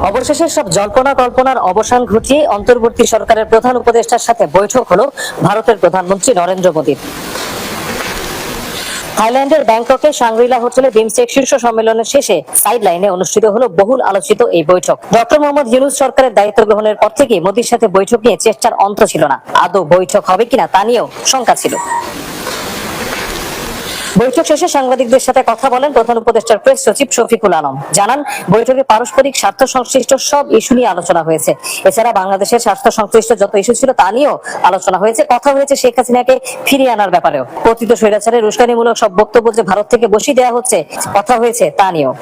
অবশেষে সব জল্পনা কল্পনার অবসান ঘটিয়ে অন্তর্বর্তী সরকারের প্রধান উপদেষ্টার সাথে বৈঠক হলো ভারতের প্রধানমন্ত্রী নরেন্দ্র মোদীর। থাইল্যান্ডের ব্যাংককে সাংগ্রিলা হোটেলে বিমস্টেক শীর্ষ সম্মেলনের শেষে সাইড লাইনে অনুষ্ঠিত হলো বহুল আলোচিত এই বৈঠক। ডক্টর মোহাম্মদ ইউনুস সরকারের দায়িত্ব গ্রহণের পর থেকে মোদীর সাথে বৈঠক নিয়ে চেষ্টার অন্ত ছিল না। আদৌ বৈঠক হবে কিনা তা নিয়েও শঙ্কা ছিল। বৈঠক শেষে সাংবাদিকদের সাথে কথা বলেন প্রধান উপদেষ্টার প্রেস সচিব শফিকুল আলম। জানান, বৈঠকে পারস্পরিক স্বার্থ সংশ্লিষ্ট সব ইস্যু নিয়ে আলোচনা হয়েছে। এছাড়া বাংলাদেশের স্বার্থ সংশ্লিষ্ট যত ইস্যু ছিল তা নিয়েও আলোচনা হয়েছে। কথা হয়েছে শেখ হাসিনাকে ফিরিয়ে আনার ব্যাপারেও। কথিত স্বৈরাচারের উস্কানিমূলক সব বক্তব্য যে ভারত থেকে বসিয়ে দেওয়া হচ্ছে, কথা হয়েছে তা নিয়েও।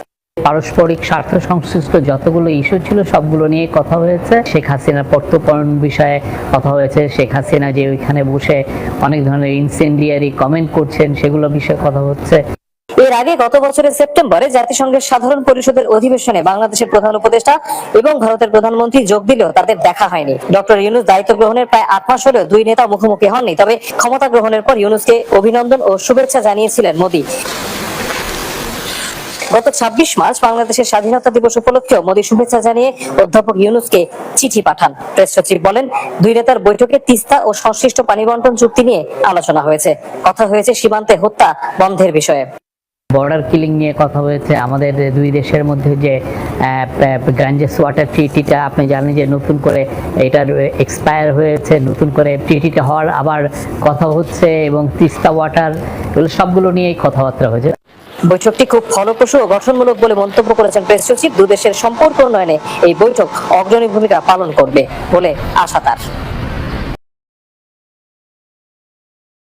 পারস্পরিক স্বার্থ সংশ্লিষ্ট যতগুলো ইস্যু ছিল, সবগুলো নিয়ে কথা হয়েছে। শেখ হাসিনার প্রত্যর্পণ বিষয়ে কথা হয়েছে। শেখ হাসিনা যে ওইখানে বসে অনেক ধরনের ইনসেন্ডিয়ারি কমেন্ট করছেন, সেগুলো বিষয়ে কথা হচ্ছে। এর আগে গত বছরের সেপ্টেম্বরে জাতিসংঘের সাধারণ পরিষদের অধিবেশনে বাংলাদেশের প্রধান উপদেষ্টা এবং ভারতের প্রধানমন্ত্রী যোগ দিলেও তাদের দেখা হয়নি। ডক্টর ইউনুস দায়িত্ব গ্রহণের প্রায় আট মাস হলেও দুই নেতা মুখোমুখি হননি। তবে ক্ষমতা গ্রহণের পর ইউনুসকে অভিনন্দন ও শুভেচ্ছা জানিয়েছিলেন মোদী। গত ছাব্বিশ মার্চ বাংলাদেশের স্বাধীনতা দিবস উপলক্ষেও মোদী শুভেচ্ছা জানিয়ে অধ্যাপক ইউনুসকে চিঠি পাঠান। প্রেস সচিব বলেন, দুই নেতার বৈঠকে তিস্তা ও সংশ্লিষ্ট পানি বন্টন চুক্তি নিয়ে আলোচনা হয়েছে। কথা হয়েছে সীমান্তে হত্যা বন্ধের বিষয়ে। বর্ডার কিলিং নিয়ে কথা হয়েছে। আমাদের দুই দেশের মধ্যে যে গ্রাঞ্জেস ওয়াটার ট্রিটিটা আপনি জানেন যে নতুন করে এটার এক্সপায়ার হয়েছে। নতুন করে ট্রিটিটা হওয়ার আবার কথা হচ্ছে এবং তিস্তা ওয়াটার এগুলো সবগুলো নিয়েই কথাবার্তা হয়েছে। বৈঠকটি খুব ফলপ্রসূ ও গঠনমূলক বলে মন্তব্য করেছেন প্রেস সচিব। দুদেশের সম্পর্ক উন্নয়নে এই বৈঠক অগ্রণী ভূমিকা পালন করবে বলে আশা তার।